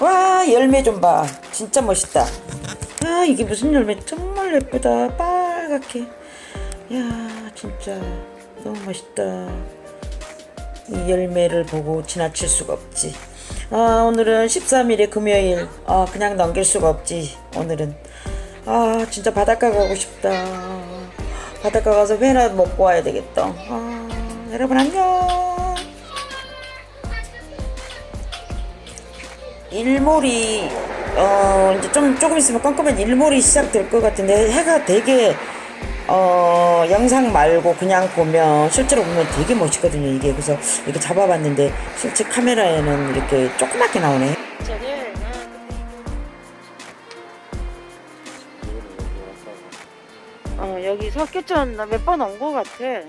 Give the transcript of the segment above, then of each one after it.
와 열매 좀 봐. 진짜 멋있다. 아 이게 무슨 열매 정말 예쁘다. 빨갛게. 야 진짜 너무 멋있다. 이 열매를 보고 지나칠 수가 없지. 아 오늘은 13일에 금요일. 아 그냥 넘길 수가 없지. 오늘은. 아 진짜 바닷가 가고 싶다. 바닷가 가서 회나 먹고 와야 되겠다. 아 여러분 안녕. 일몰이 어 이제 좀 조금 있으면 깜깜한 일몰이 시작될 것 같은데 해가 되게 어 영상 말고 그냥 보면 실제로 보면 되게 멋있거든요 이게 그래서 이렇게 잡아봤는데 실제 카메라에는 이렇게 조그맣게 나오네. 어 여기 석계천 나몇 번온것 같아.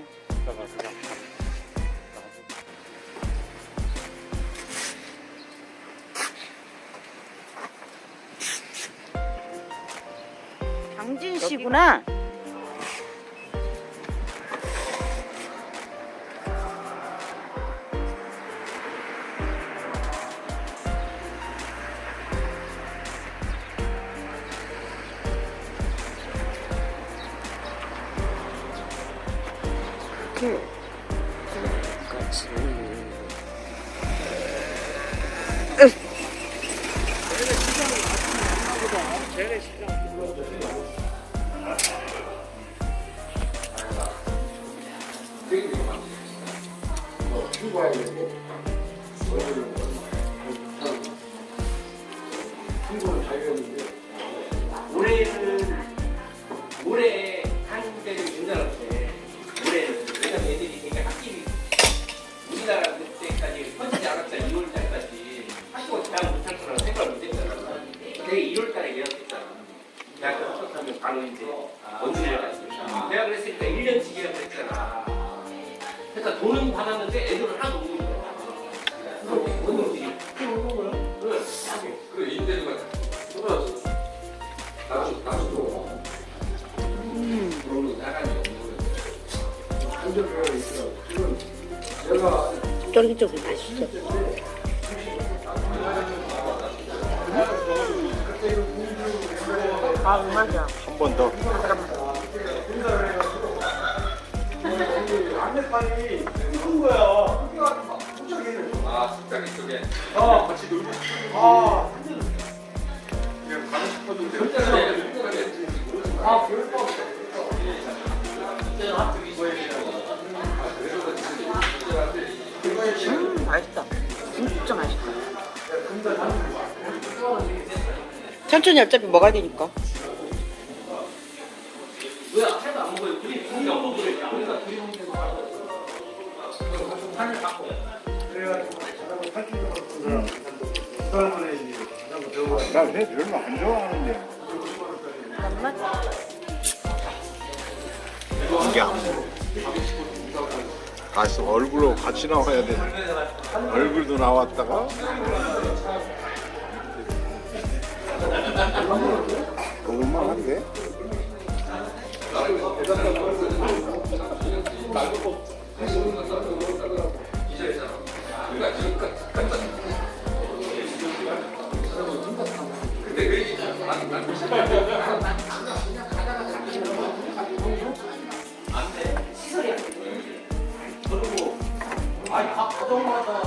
장진 씨구나. 그, 그까지. 올해는 바로 이제 원주를 갔으니까. 내가 그랬으니까 1년치 예약을 했잖아. 그러니까 돈은 받았는데 애들은 하나도 못 오는 거야. 그래 인대가. 나도 나도 있어. 지금 내가 쫄깃쫄깃 맛있어. 아 맞아. 한 번 더. 안내판이 큰 거야. 아 숙자리 쪽에 어 같이 놀고 아 그냥 가고 싶었는데 혼자 아 별거 음 맛있다. 진짜 맛있다. 천천히 어차피 먹어야 되니까. 안 안. 우리가 배우고 나내 별로 안 좋아하는데. 이게 안. 다시 얼굴로 같이 나와야 돼. 얼굴도 나왔다가. 먹을만한데? 그리고 아니 각 가정마다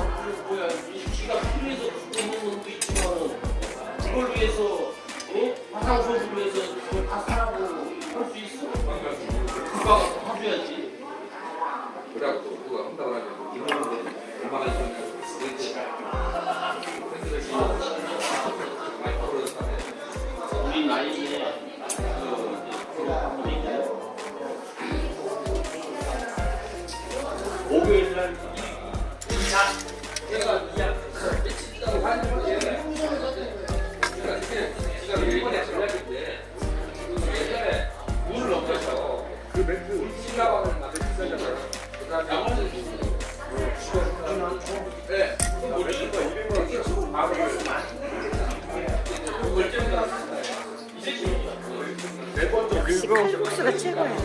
소스가 최고야.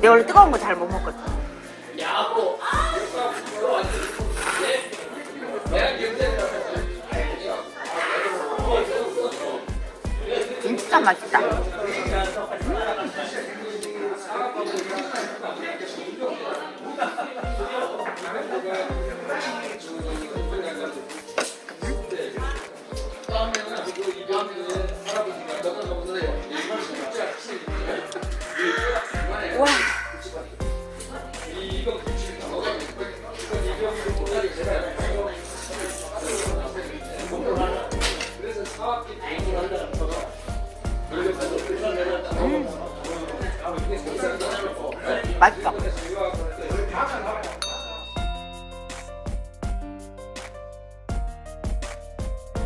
내가 원래 뜨거운 거 잘 못 먹거든. 진짜 맛있다. 음. 맛있어.